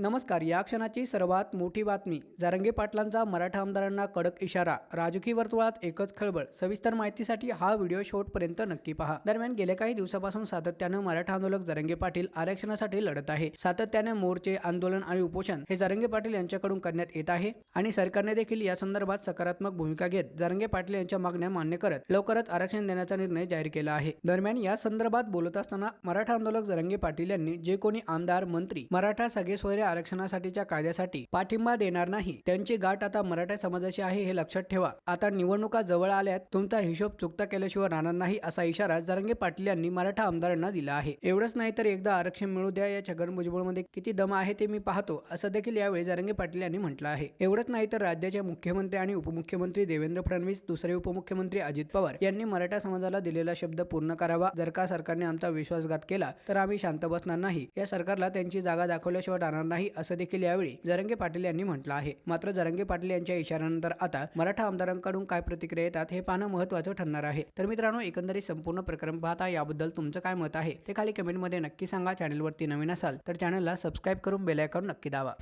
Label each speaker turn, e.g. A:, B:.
A: नमस्कार या क्षणाची सर्वात मोठी बातमी. जारंगे पाटलांचा मराठा आमदारांना कडक इशारा. राजकीय वर्तुळात एकच खळबळ. सविस्तर माहितीसाठी हा व्हिडिओ शेवटपर्यंत नक्की पहा. दरम्यान गेल्या काही दिवसापासून सातत्यानं मराठा आंदोलक जरंगे पाटील आरक्षणासाठी लढत आहे. सातत्याने मोर्चे आंदोलन आणि उपोषण हे जरंगे पाटील यांच्याकडून करण्यात येत आहे आणि सरकारने देखील या संदर्भात सकारात्मक भूमिका घेत जरंगे पाटील यांच्या मागण्या मान्य करत लवकरच आरक्षण देण्याचा निर्णय जाहीर केला आहे. दरम्यान या संदर्भात बोलत असताना मराठा आंदोलक जरंगे पाटील यांनी जे कोणी आमदार मंत्री मराठा सगळे सोयरे आरक्षणासाठीच्या कायद्यासाठी पाठिंबा देणार नाही. त्यांची गाठ आता मराठा समाजाशी आहे हे लक्षात ठेवा. आता निवडणुका जवळ आल्यात तुमचा हिशोब चुकता केल्याशिवाय राहणार नाही असा इशारा जरंगे पाटील यांनी मराठा आमदारांना दिला आहे. एवढंच नाही तर एकदा आरक्षण मिळू द्या या छगन भुजबळमध्ये किती दम आहे ते मी पाहतो असं देखील यावेळी जरंगे पाटील यांनी म्हटलं आहे. एवढंच नाही तर राज्याचे मुख्यमंत्री आणि उपमुख्यमंत्री देवेंद्र फडणवीस दुसरे उपमुख्यमंत्री अजित पवार यांनी मराठा समाजाला दिलेला शब्द पूर्ण करावा. जर का सरकारने आमचा विश्वासघात केला तर आम्ही शांत बसणार नाही. या सरकारला त्यांची जागा दाखवल्याशिवाय राहणार नाही. नाही असं देखील यावेळी जरंगे पाटील यांनी म्हटलं आहे. मात्र जरंगे पाटील यांच्या इशाऱ्यानंतर आता मराठा आमदारांकडून काय प्रतिक्रिया येतात हे पाहणं महत्त्वाचं ठरणार आहे. तर मित्रांनो एकंदरीत संपूर्ण प्रकरण पाहता याबद्दल तुमचं काय मत आहे ते खाली कमेंटमध्ये नक्की सांगा. चॅनलवरती नवीन असाल तर चॅनलला सबस्क्राईब करून बेलायकॉन नक्की दावा